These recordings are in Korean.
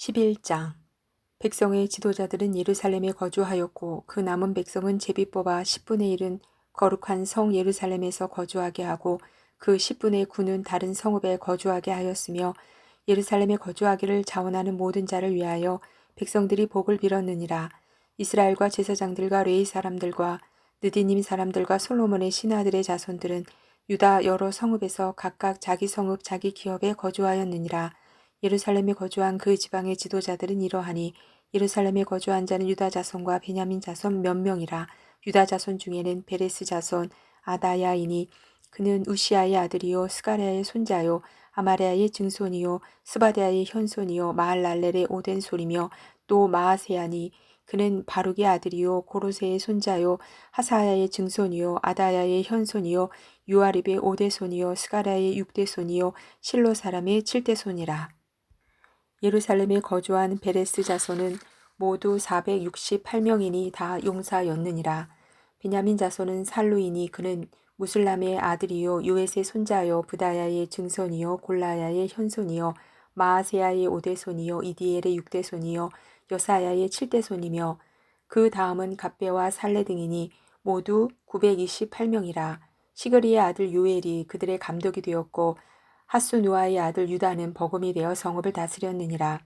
11장. 백성의 지도자들은 예루살렘에 거주하였고 그 남은 백성은 제비 뽑아 10분의 1은 거룩한 성 예루살렘에서 거주하게 하고 그 10분의 9는 다른 성읍에 거주하게 하였으며 예루살렘에 거주하기를 자원하는 모든 자를 위하여 백성들이 복을 빌었느니라. 이스라엘과 제사장들과 레이 사람들과 느디님 사람들과 솔로몬의 신하들의 자손들은 유다 여러 성읍에서 각각 자기 성읍 자기 기업에 거주하였느니라 예루살렘에 거주한 그 지방의 지도자들은 이러하니 예루살렘에 거주한 자는 유다 자손과 베냐민 자손 몇 명이라 유다 자손 중에는 베레스 자손 아다야이니 그는 우시아의 아들이요 스가랴의 손자요 아마레아의 증손이요 스바데아의 현손이요 마할랄렐의 오된 소리며 또 마아세아니 그는 바룩의 아들이요 고로세의 손자요 하사야의 증손이요 아다야의 현손이요 유아립의 오대손이요 스가랴의 육대손이요 실로 사람의 칠대손이라. 예루살렘에 거주한 베레스 자손은 모두 468명이니 다 용사였느니라. 베냐민 자손은 살루이니 그는 무슬람의 아들이요 요엣의 손자요 부다야의 증손이요 골라야의 현손이요 마아세야의 오대손이요 이디엘의 육대손이요 여사야의 칠대손이며 그 다음은 갑배와 살레 등이니 모두 928명이라. 시그리의 아들 요엘이 그들의 감독이 되었고 하수누아의 아들 유다는 버금이 되어 성읍을 다스렸느니라.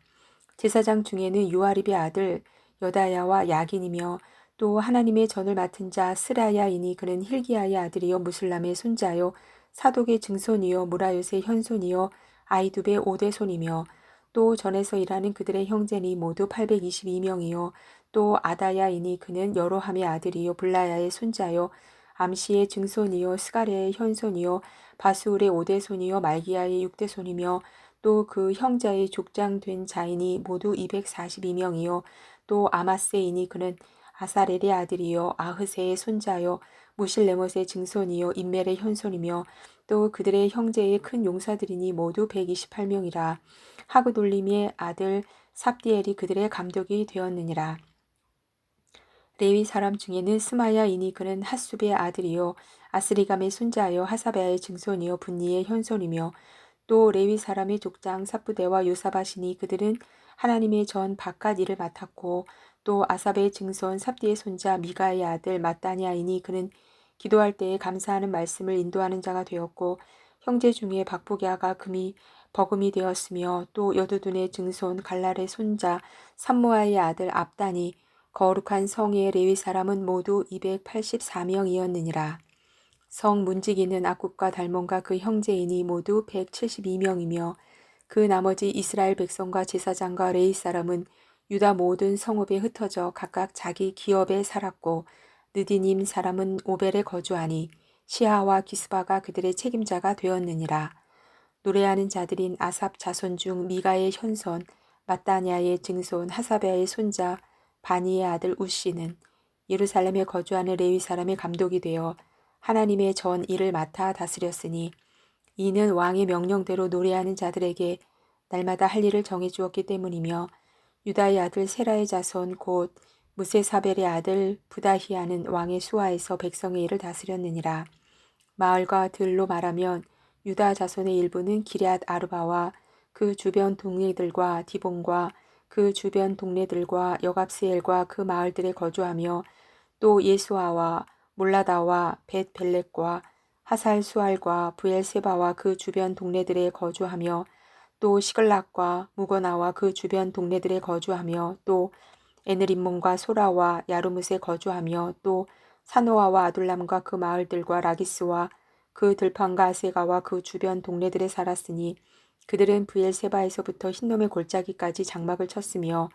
제사장 중에는 유아립의 아들 여다야와 야긴이며 또 하나님의 전을 맡은 자 스라야이니 그는 힐기야의 아들이요 무슬람의 손자요 사독의 증손이요 무라요의 현손이요 아이두의 오대손이며 또 전에서 일하는 그들의 형제니 모두 822명이요 또 아다야이니 그는 여로함의 아들이요 블라야의 손자요 암시의 증손이요 스가랴의 현손이요 바스울의 오대손이요 말기야의 육대손이며 또 그 형제의 족장된 자인이 모두 242명이요 또 아마세이니 그는 아사렐의 아들이요 아흐세의 손자요 무실레못의 증손이요 인멜의 현손이며 또 그들의 형제의 큰 용사들이니 모두 128명이라 하그돌림의 아들 삽디엘이 그들의 감독이 되었느니라. 레위 사람 중에는 스마야이니 그는 핫숲의 아들이요 아스리감의 손자요 하사베아의 증손이요 분니의 현손이며 또 레위 사람의 족장 사부대와 요사바시니 그들은 하나님의 전 바깥 일을 맡았고 또 아사베의 증손 삽디의 손자 미가의 아들 마따니아이니 그는 기도할 때에 감사하는 말씀을 인도하는 자가 되었고 형제 중에 박보기아가 금이 버금이 되었으며 또 여두둔의 증손 갈랄의 손자 삼모아의 아들 압단이 거룩한 성의 레위 사람은 모두 284명이었느니라. 성 문지기는 아굽과 달몬과 그 형제이니 모두 172명이며 그 나머지 이스라엘 백성과 제사장과 레이 사람은 유다 모든 성읍에 흩어져 각각 자기 기업에 살았고 느디님 사람은 오벨에 거주하니 시하와 기스바가 그들의 책임자가 되었느니라. 노래하는 자들인 아삽 자손 중 미가의 현손, 마따냐의 증손 하사베아의 손자 바니의 아들 우씨는 예루살렘에 거주하는 레위 사람의 감독이 되어 하나님의 전 일을 맡아 다스렸으니 이는 왕의 명령대로 노래하는 자들에게 날마다 할 일을 정해 주었기 때문이며 유다의 아들 세라의 자손 곧 무세사벨의 아들 부다히아는 왕의 수하에서 백성의 일을 다스렸느니라. 마을과 들로 말하면 유다 자손의 일부는 기럇 아르바와 그 주변 동네들과 디본과 그 주변 동네들과 여갑스엘과 그 마을들에 거주하며 또 예수아와 몰라다와 벳벨렉과 하살수알과 부엘세바와 그 주변 동네들에 거주하며 또 시글락과 무거나와 그 주변 동네들에 거주하며 또 에느림몬과 소라와 야르뭇에 거주하며 또 사노아와 아둘람과 그 마을들과 라기스와 그 들판과 아세가와 그 주변 동네들에 살았으니 그들은 부엘세바에서부터 흰놈의 골짜기까지 장막을 쳤으며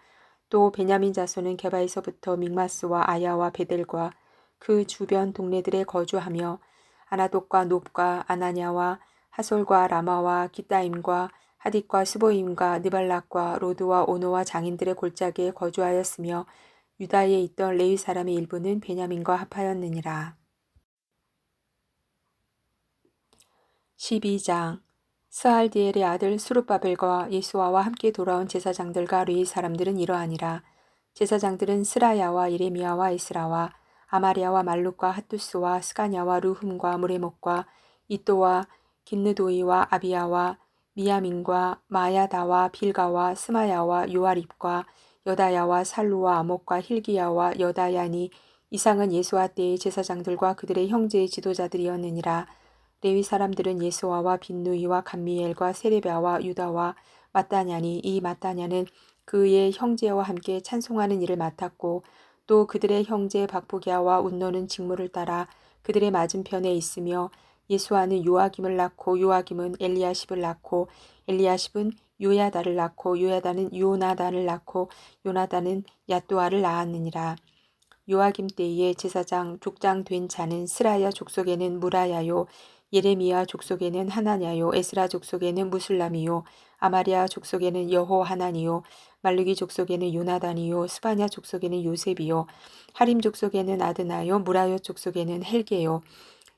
또 베냐민 자손은 게바에서부터 믹마스와 아야와 베델과 그 주변 동네들에 거주하며 아나독과 높과 아나냐와 하솔과 라마와 기타임과 하딕과 스보임과 느발락과 로드와 오노와 장인들의 골짜기에 거주하였으며 유다에 있던 레위 사람의 일부는 베냐민과 합하였느니라. 12장 스알디엘의 아들 수르바벨과 예수아와 함께 돌아온 제사장들과 레위 사람들은 이러하니라. 제사장들은 스라야와 예레미야와 이스라와 아마리아와 말룩과 핫두스와 스가냐와 루흠과 무레목과 이또와 긴느도이와 아비야와 미야민과 마야다와 빌가와 스마야와 요아립과 여다야와 살루와 아목과 힐기야와 여다야니 이상은 예수와 때의 제사장들과 그들의 형제의 지도자들이었느니라. 레위 사람들은 예수와와 빈누이와 감미엘과 세레비아와 유다와 마따냐니 이 마따냐는 그의 형제와 함께 찬송하는 일을 맡았고 또 그들의 형제 박부기아와 운노는 직무를 따라 그들의 맞은편에 있으며 예수와는 요아김을 낳고 요아김은 엘리야십을 낳고 엘리야십은 요야다를 낳고 요야다는 요나단을 낳고 요나단은 야또아를 낳았느니라. 요아김 때에 제사장 족장 된 자는 스라야 족속에는 무라야요 예레미야 족속에는 하나냐요 에스라 족속에는 무술람이요 아마리아 족속에는 여호 하나니요 말루기 족속에는 요나단이요 스바냐 족속에는 요셉이요 하림 족속에는 아드나요 무라요 족속에는 헬게요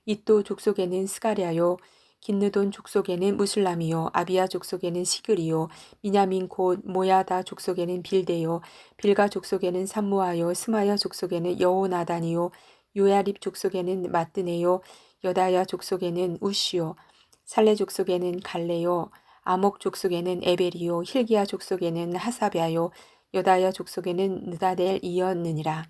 이또 족속에는 스가랴요 긴느돈 족속에는 무술람이요 아비아 족속에는 시글이요 미냐민 곧 모야다 족속에는 빌데요 빌가 족속에는 삼무아요 스마야 족속에는 여호나단이요 요야립 족속에는 마뜨네요 여다야 족속에는 우시요 살레 족속에는 갈레요 아목 족속에는 에벨이요 힐기야 족속에는 하사비아요 여다야 족속에는 느다델 이었느니라.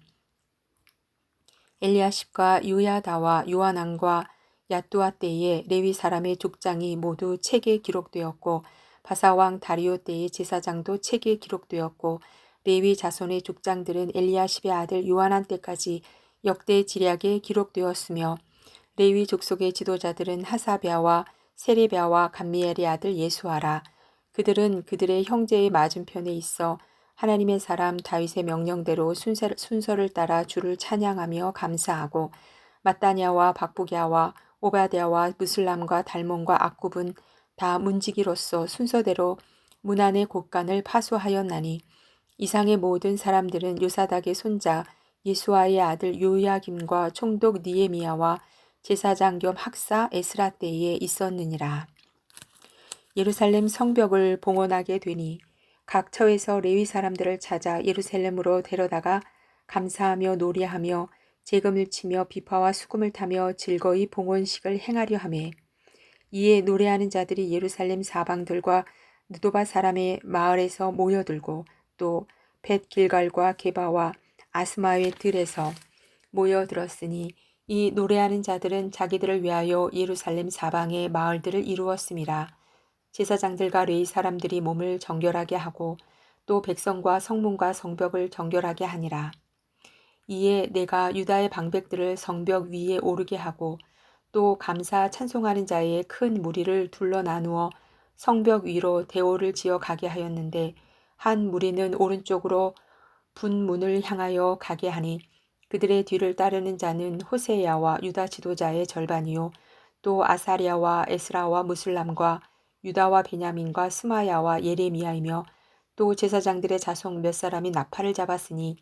엘리야십과 요야다와 요하난과 야뚜아 때에 레위 사람의 족장이 모두 책에 기록되었고 바사왕 다리오 때의 제사장도 책에 기록되었고 레위 자손의 족장들은 엘리야십의 아들 요하난 때까지 역대 지략에 기록되었으며 레위 족속의 지도자들은 하사비아와 세레비아와 감미엘의 아들 예수아라. 그들은 그들의 형제의 맞은편에 있어 하나님의 사람 다윗의 명령대로 순서를, 따라 주를 찬양하며 감사하고 마따냐와 박부기아와 오바데아와 무슬람과 달몬과 악굽은 다 문지기로서 순서대로 문안의 곳간을 파수하였나니 이상의 모든 사람들은 요사닥의 손자 예수아의 아들 요야김과 총독 니에미야와 제사장 겸 학사 에스라 때에 있었느니라. 예루살렘 성벽을 봉헌하게 되니 각 처에서 레위 사람들을 찾아 예루살렘으로 데려다가 감사하며 노래하며 재금을 치며 비파와 수금을 타며 즐거이 봉헌식을 행하려 하매 이에 노래하는 자들이 예루살렘 사방들과 느도바 사람의 마을에서 모여들고 또 벳길갈과 게바와 아스마의 들에서 모여들었으니 이 노래하는 자들은 자기들을 위하여 예루살렘 사방의 마을들을 이루었음이라 제사장들과 레이 사람들이 몸을 정결하게 하고 또 백성과 성문과 성벽을 정결하게 하니라. 이에 내가 유다의 방백들을 성벽 위에 오르게 하고 또 감사 찬송하는 자의 큰 무리를 둘러 나누어 성벽 위로 대오를 지어 가게 하였는데 한 무리는 오른쪽으로 분문을 향하여 가게 하니 그들의 뒤를 따르는 자는 호세야와 유다 지도자의 절반이요 또 아사리아와 에스라와 무슬람과 유다와 베냐민과 스마야와 예레미야이며 또 제사장들의 자손 몇 사람이 나팔을 잡았으니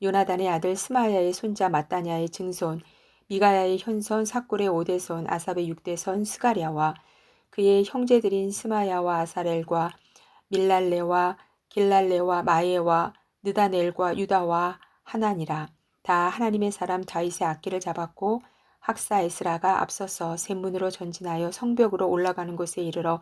요나단의 아들 스마야의 손자 마따냐의 증손 미가야의 현손 사골의 오대손 아삽의 육대손 스가랴와 그의 형제들인 스마야와 아사렐과 밀랄레와 길랄레와 마예와 느다넬과 유다와 하나니라 다 하나님의 사람 다윗의 악기를 잡았고 학사 에스라가 앞서서 샘문으로 전진하여 성벽으로 올라가는 곳에 이르러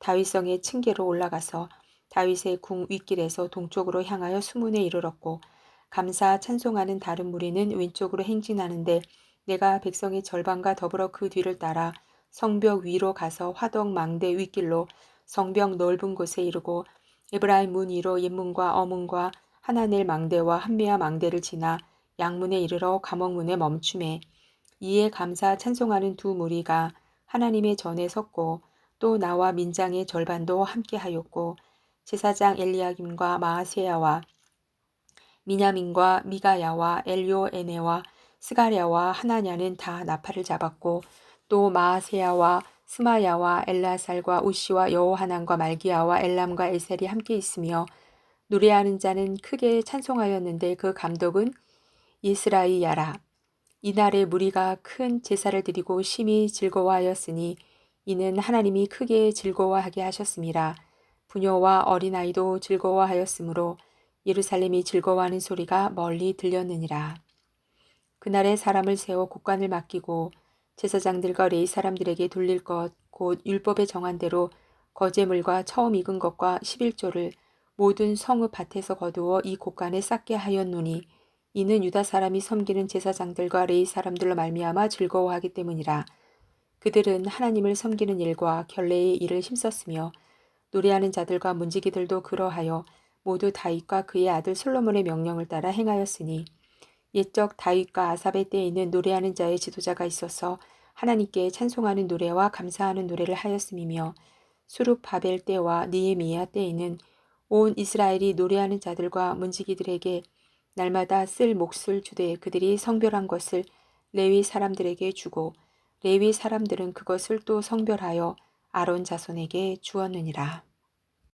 다윗성의 층계로 올라가서 다윗의 궁 윗길에서 동쪽으로 향하여 수문에 이르렀고 감사 찬송하는 다른 무리는 왼쪽으로 행진하는데 내가 백성의 절반과 더불어 그 뒤를 따라 성벽 위로 가서 화덕 망대 윗길로 성벽 넓은 곳에 이르고 에브라임 문 위로 옛문과 어문과 하나넬 망대와 한미아 망대를 지나 양문에 이르러 감옥문에 멈춤에 이에 감사 찬송하는 두 무리가 하나님의 전에 섰고 또 나와 민장의 절반도 함께하였고 제사장 엘리야김과 마아세야와 미냐민과 미가야와 엘요에네와 스가랴와 하나냐는 다 나팔을 잡았고 또 마아세야와 스마야와 엘라살과 우시와 여호하난과 말기야와 엘람과 에셀이 함께 있으며 노래하는 자는 크게 찬송하였는데 그 감독은 이스라이야라. 이날에 무리가 큰 제사를 드리고 심히 즐거워하였으니 이는 하나님이 크게 즐거워하게 하셨습니다. 부녀와 어린아이도 즐거워하였으므로 예루살렘이 즐거워하는 소리가 멀리 들렸느니라. 그날에 사람을 세워 국관을 맡기고 제사장들과 레이 사람들에게 돌릴 것 곧 율법에 정한 대로 거제물과 처음 익은 것과 11조를 모든 성읍 밭에서 거두어 이 곳간에 쌓게 하였노니 이는 유다 사람이 섬기는 제사장들과 레이 사람들로 말미암아 즐거워하기 때문이라. 그들은 하나님을 섬기는 일과 결례의 일을 힘썼으며 노래하는 자들과 문지기들도 그러하여 모두 다윗과 그의 아들 솔로몬의 명령을 따라 행하였으니 옛적 다윗과 아삽의 때에는 노래하는 자의 지도자가 있어서 하나님께 찬송하는 노래와 감사하는 노래를 하였음이며 수룹 바벨 때와 니에미야 때에는 온 이스라엘이 노래하는 자들과 문지기들에게 날마다 쓸 몫을 주되 그들이 성별한 것을 레위 사람들에게 주고 레위 사람들은 그것을 또 성별하여 아론 자손에게 주었느니라.